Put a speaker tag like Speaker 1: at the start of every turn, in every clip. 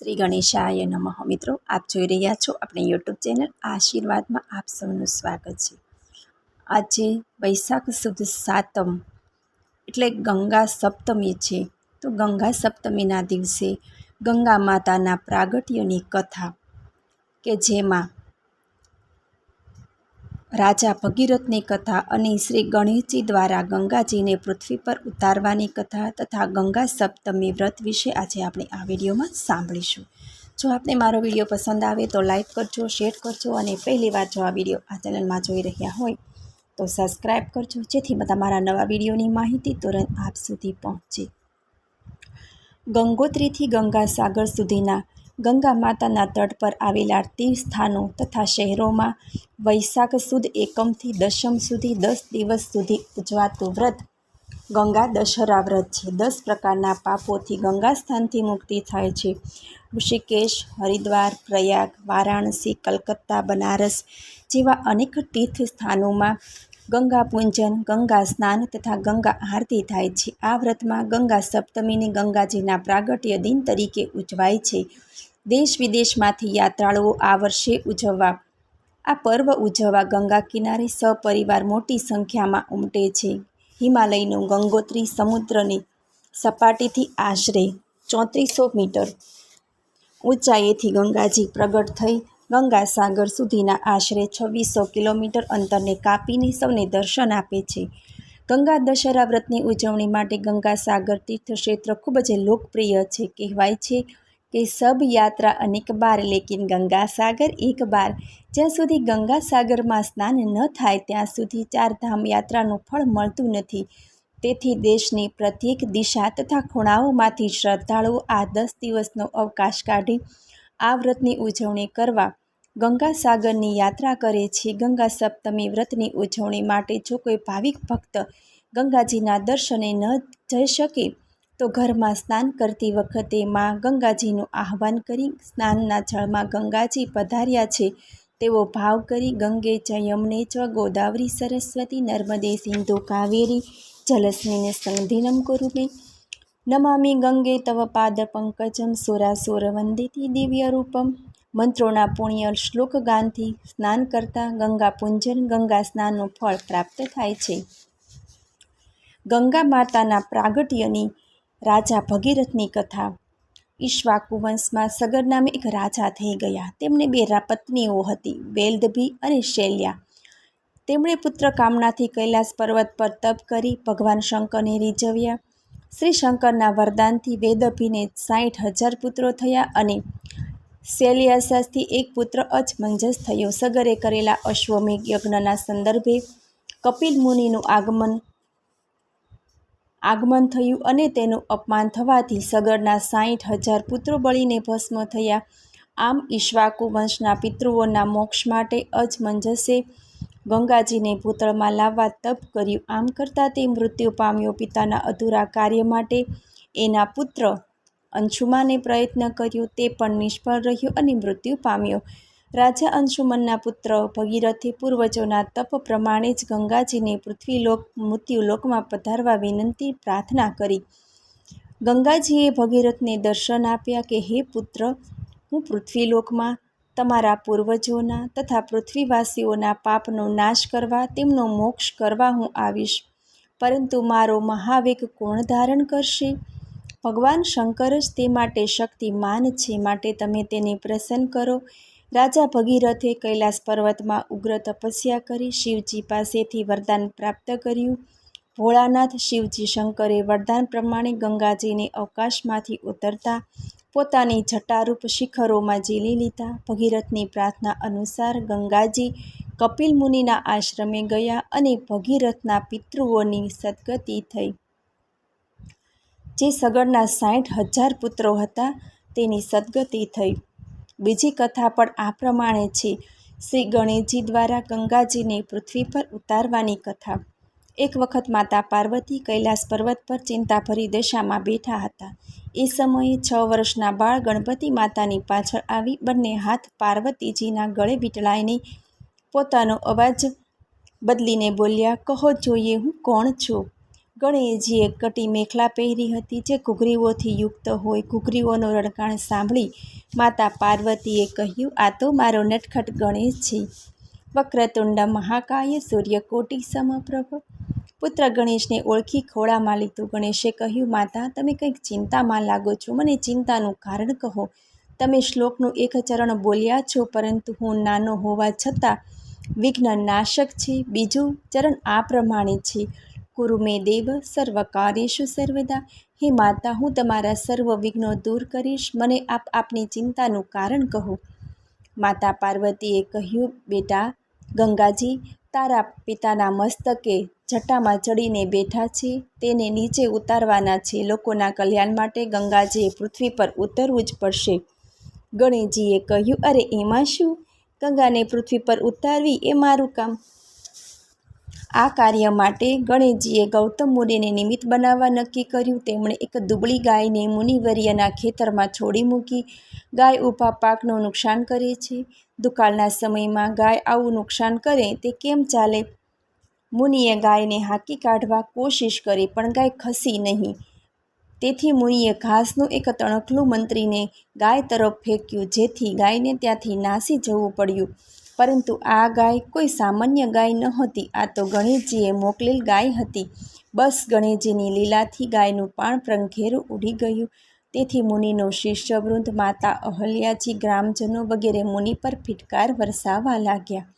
Speaker 1: શ્રી ગણેશાય નમઃ. મિત્રો, આપ જોઈ રહ્યા છો આપણે યુટ્યુબ ચેનલ આશીર્વાદમાં આપ સૌનું સ્વાગત છે. આજે વૈશાખ સુદ સાતમ, એટલે ગંગા સપ્તમી છે. તો ગંગા સપ્તમીના દિવસે ગંગા માતાના પ્રાગટ્યની કથા કે જેમાં રાજા ભગીરથની કથા અને શ્રી ગણેશજી દ્વારા ગંગાજીને પૃથ્વી પર ઉતારવાની કથા તથા ગંગા સપ્તમી વ્રત વિશે આજે આપણે આ વિડીયોમાં સાંભળીશું. જો આપને મારો વીડિયો પસંદ આવે તો લાઇક કરજો, શેર કરજો અને પહેલી વાર જો આ વીડિયો આ ચેનલમાં જોઈ રહ્યા હોય તો સબસ્ક્રાઈબ કરજો, જેથી બધા મારા નવા વિડીયોની માહિતી તુરંત આપ સુધી પહોંચે. ગંગોત્રીથી ગંગા સાગર સુધીના ગંગા માતાના તટ પર આવેલા તીર્થસ્થાનો તથા શહેરોમાં વૈશાખ સુદ એકમથી દશમ સુધી દસ દિવસ સુધી ઉજવાતું વ્રત. ગંગા દશહરા વ્રત છે. દસ પ્રકારના પાપોથી ગંગા સ્થાનથી મુક્તિ થાય છે. ઋષિકેશ, હરિદ્વાર, પ્રયાગ, વારાણસી, કલકત્તા, બનારસ જેવા અનેક તીર્થ સ્થાનોમાં ગંગા પૂજન, ગંગા સ્નાન તથા ગંગા આરતી થાય છે. આ વ્રતમાં ગંગા સપ્તમીને ગંગાજીના પ્રાગટ્ય દિન તરીકે ઉજવાય છે. દેશ વિદેશમાંથી યાત્રાળુઓ આ વર્ષે ઉજવવા. આ પર્વ ઉજવવા ગંગા કિનારે સપરિવાર મોટી સંખ્યામાં ઉમટે છે. હિમાલયનું ગંગોત્રી સમુદ્રની સપાટીથી આશરે ચોત્રીસો મીટર ઊંચાઈએથી ગંગાજી પ્રગટ થઈ ગંગાસાગર સુધીના આશરે છવ્વીસો કિલોમીટર અંતરને કાપીને સૌને દર્શન આપે છે. ગંગા દશેરા વ્રતની ઉજવણી માટે ગંગાસાગર તીર્થક્ષેત્ર ખૂબ જ લોકપ્રિય છે. કહેવાય છે કે સબ યાત્રા અનેક બાર, લેકિન ગંગાસાગર એક બાર. જ્યાં સુધી ગંગાસાગરમાં સ્નાન ન થાય, ત્યાં સુધી ચારધામ યાત્રાનું ફળ મળતું નથી. તેથી દેશની પ્રત્યેક દિશા તથા ખૂણાઓમાંથી શ્રદ્ધાળુઓ આ દસ દિવસનો અવકાશ કાઢી, આ વ્રતની ઉજવણી કરવા ગંગાસાગરની યાત્રા કરે છે. ગંગા સપ્તમી વ્રતની ઉજવણી માટે જો કોઈ ભાવિક ભક્ત ગંગાજીના દર્શને ન જઈ શકે તો ઘરમાં સ્નાન કરતી વખતે માં ગંગાજીનું આહ્વાન કરી સ્નાનના જળમાં ગંગાજી પધાર્યા છે. તેવો ભાવ કરી ગંગે ચ યમને ચ ગોદાવરી સરસ્વતી, નર્મદે સિંધુ કાવેરી જલસ્મિને સંધિનમ કુરુમે નમામી ગંગે તવ પાદ પંકજમ સુરાસુર વંદિતી દિવ્ય રૂપમ. મંત્રોના પુણ્ય શ્લોક ગાનથી સ્નાન કરતા ગંગા પૂંજન ગંગા સ્નાનનું ફળ પ્રાપ્ત થાય છે. ગંગા માતાના પ્રાગટ્યની રાજા ભગીરથની કથા. ઈશ્વાકુ વંશમાં સગર નામે એક રાજા થઈ ગયા. તેમને બે પત્નીઓ હતી, વેલ્દભી અને શૈલ્યા. તેમણે પુત્ર કામનાથી કૈલાસ પર્વત પર તપ કરી ભગવાન શંકરને રીઝવ્યા. શ્રી શંકરના વરદાનથી વેદભીને સાઠ હજાર પુત્રો થયા અને શૈલ્યાસાથી એક પુત્ર અચમંજસ થયો. સગરે કરેલા અશ્વમેઘ યજ્ઞના સંદર્ભે કપિલ મુનિનું આગમન આગમન થયું અને તેનું અપમાન થવાથી સગરના સાઠ હજાર પુત્રો બળીને ભસ્મ થયા. આમ ઈશ્વાકુ વંશના પિતૃઓના મોક્ષ માટે અજમંજસે ગંગાજીને ભૂતળમાં લાવવા તપ કર્યું. આમ કરતાં તે મૃત્યુ પામ્યો પિતાના અધૂરા કાર્ય માટે. એના પુત્ર અંશુમાને પ્રયત્ન કર્યો, તે પણ નિષ્ફળ રહ્યો અને મૃત્યુ પામ્યો. રાજા અંશુમનના પુત્ર ભગીરથે પૂર્વજોના તપ પ્રમાણે જ ગંગાજીને પૃથ્વીલોક, મૃત્યુલોકમાં પધારવા વિનંતી પ્રાર્થના કરી. ગંગાજીએ ભગીરથને દર્શન આપ્યા કે, હે પુત્ર, હું પૃથ્વીલોકમાં તમારા પૂર્વજોના તથા પૃથ્વીવાસીઓના પાપનો નાશ કરવા, તેમનો મોક્ષ કરવા હું આવીશ. પરંતુ મારો મહાવેગ કોણ ધારણ કરશે? ભગવાન શંકર જ તે માટે શક્તિમાન છે. માટે તમે તેને પ્રસન્ન કરો. રાજા ભગીરથે કૈલાસ પર્વતમાં ઉગ્ર તપસ્યા કરી શિવજી પાસેથી વરદાન પ્રાપ્ત કર્યું. ભોળાનાથ શિવજી શંકરે વરદાન પ્રમાણે ગંગાજીને અવકાશમાંથી ઉતરતા પોતાની જટારૂપ શિખરોમાં ઝીલી લીધા. ભગીરથની પ્રાર્થના અનુસાર ગંગાજી કપિલ મુનિના આશ્રમે ગયા અને ભગીરથના પિતૃઓની સદગતિ થઈ. જે સગળના સાઠ હજાર પુત્રો હતા, તેની સદગતિ થઈ. બીજી કથા પણ આ પ્રમાણે છે. શ્રી ગણેશજી દ્વારા ગંગાજીને પૃથ્વી પર ઉતારવાની કથા. એક વખત માતા પાર્વતી કૈલાસ પર્વત પર ચિંતાભરી દશામાં બેઠા હતા. એ સમયે છ વર્ષના બાળ ગણપતિ માતાની પાછળ આવી બંને હાથ પાર્વતીજીના ગળે વીંટળાઈને પોતાનો અવાજ બદલીને બોલ્યા, કહો, જોઈએ હું કોણ છું? ગણેશજીએ કટી મેખલા પહેરી હતી જે ઘૂઘરીઓથી યુક્ત હોય, ઘૂઘરીઓનો રણકાણ સાંભળી માતા પાર્વતીએ કહ્યું, આ તો મારો નટખટ ગણેશ છે. વક્રતુંડ મહાકાય, સૂર્યકોટી સમપ્રભ. પુત્ર ગણેશને ઓળખી ખોળામાં લીધું. ગણેશે કહ્યું, માતા, તમે કંઈક ચિંતામાં લાગો છો. મને ચિંતાનું કારણ કહો. તમે શ્લોકનું એક ચરણ બોલ્યા છો, પરંતુ હું નાનો હોવા છતાં વિઘ્ન નાશક છે. બીજું ચરણ આ પ્રમાણે છે. કુરુ મે દેવ સર્વ કાર્યેશુ સર્વદા. હે માતા, હું તમારા સર્વ વિઘ્નો દૂર કરીશ. મને આપ આપની ચિંતાનું કારણ કહો. માતા પાર્વતીએ કહ્યું, બેટા, ગંગાજી, તારા પિતાના મસ્તકે જટામાં ચડીને બેઠા છે. તેને નીચે ઉતારવાના છે. લોકોના કલ્યાણ માટે ગંગાજીએ પૃથ્વી પર ઉતરવું જ પડશે. ગણેશજીએ કહ્યું, અરે, એમાં શું? ગંગાને પૃથ્વી પર ઉતારવી એ મારું કામ. આ કાર્ય માટે ગણેશજીએ ગૌતમ મુનિને નિમિત્ત બનાવવા નક્કી કર્યું. તેમણે એક દુબળી ગાયને મુનિવર્યના ખેતરમાં છોડી મૂકી ગાય ઊભા પાકનું નુકસાન કરે છે. દુકાળના સમયમાં ગાય આવું નુકસાન કરે તે કેમ ચાલે? મુનિએ ગાયને હાંકી કાઢવા કોશિશ કરી પણ ગાય ખસી નહીં. તેથી મુનિએ ઘાસનું એક તણખલું મંત્રીને ગાય તરફ ફેંક્યું, જેથી ગાયને ત્યાંથી નાસી જવું પડ્યું. પરંતુ આ ગાય કોઈ સામાન્ય ગાય નહોતી. આ તો ગણેશજીએ મોકલેલ ગાય હતી. બસ ગણેશજીની લીલાથી ગાયનું પાણ પ્રંઘેરું ઉડી ગયું. તેથી મુનિનો શિષ્યવૃંદ માતા અહલ્યાજી ગ્રામજનો વગેરે મુનિ પર ફિટકાર વરસાવવા લાગ્યા.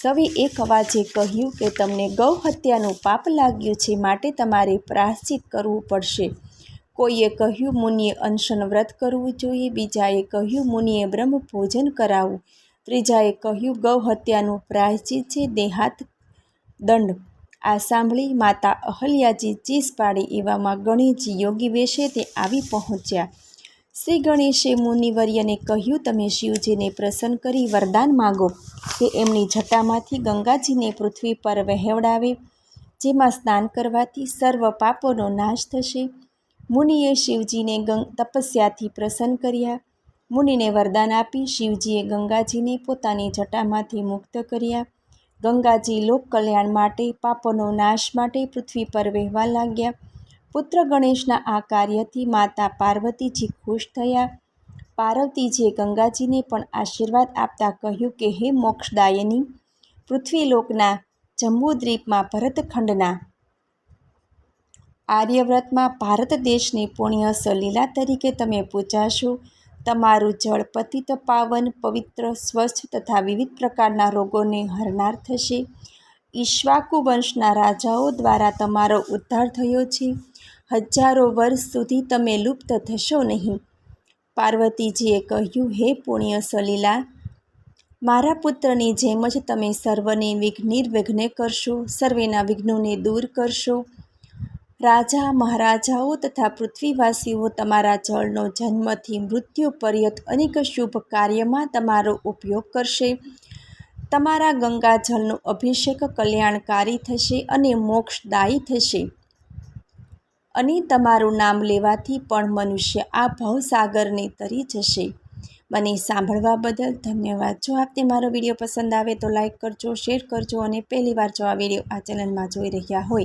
Speaker 1: સવે એક અવાજે કહ્યું કે તમને ગૌ હત્યાનું પાપ લાગ્યું છે, માટે તમારે પ્રાશ્ચિત કરવું પડશે કોઈએ કહ્યું મુનિએ અનશન વ્રત કરવું જોઈએ, બીજાએ કહ્યું મુનિએ બ્રહ્મ ભોજન કરાવવું. ત્રીજાએ કહ્યું, ગૌ હત્યાનું પ્રાયશ્ચિત છે, દેહાત દંડ. આ સાંભળી માતા અહલ્યાજી ચીસ પાડી એવામાં ગણેશજી યોગી વેશે તે આવી પહોંચ્યા. શ્રી ગણેશે મુનિવર્યને કહ્યું, તમે શિવજીને પ્રસન્ન કરી વરદાન માગો. કે એમની જટામાંથી ગંગાજીને પૃથ્વી પર વહેવડાવે, જેમાં સ્નાન કરવાથી સર્વ પાપોનો નાશ થશે. મુનિએ શિવજીને તપસ્યાથી પ્રસન્ન કર્યા. મુનિને વરદાન આપી, શિવજીએ ગંગાજીને પોતાની જટામાંથી મુક્ત કર્યા. ગંગાજી લોક કલ્યાણ માટે, પાપોનો નાશ માટે પૃથ્વી પર વહેવા લાગ્યા. પુત્ર ગણેશના આ કાર્યથી માતા પાર્વતીજી ખુશ થયા. પાર્વતીજીએ ગંગાજીને પણ આશીર્વાદ આપતા કહ્યું કે, હે મોક્ષદાયની, પૃથ્વીલોકના જંબુદ્વીપમાં ભરતખંડના આર્યવ્રતમાં ભારત દેશની પુણ્ય સલીલા તરીકે તમે પૂજાશો. તમારું જળ પતિત પાવન પવિત્ર સ્વચ્છ તથા વિવિધ પ્રકારના રોગોને હરનાર થશે. ઈશ્વાકુ વંશના રાજાઓ દ્વારા તમારો ઉદ્ધાર થયો છે. હજારો વર્ષ સુધી તમે લુપ્ત થશો નહીં. પાર્વતીજીએ કહ્યું, હે પુણ્ય સલીલા, મારા પુત્રની જેમ જ તમે સર્વને વિઘ્નિર્વિઘ્ને કરશો, સર્વેના વિઘ્નોને દૂર કરશો. રાજા, મહારાજાઓ તથા પૃથ્વીવાસીઓ તમારા જળનો જન્મથી મૃત્યુ પર્યંત અનેક શુભ કાર્યમાં તમારો ઉપયોગ કરશે. તમારા ગંગાજળનો અભિષેક કલ્યાણકારી થશે અને મોક્ષદાયી થશે. અને તમારું નામ લેવાથી પણ મનુષ્ય આ ભવસાગરને તરી જશે. મને સાંભળવા બદલ ધન્યવાદ. જો આપને મારો વીડિયો પસંદ આવે તો લાઈક કરજો, શેર કરજો અને પહેલીવાર જો આ વીડિયો આ ચેનલમાં જોઈ રહ્યા હોય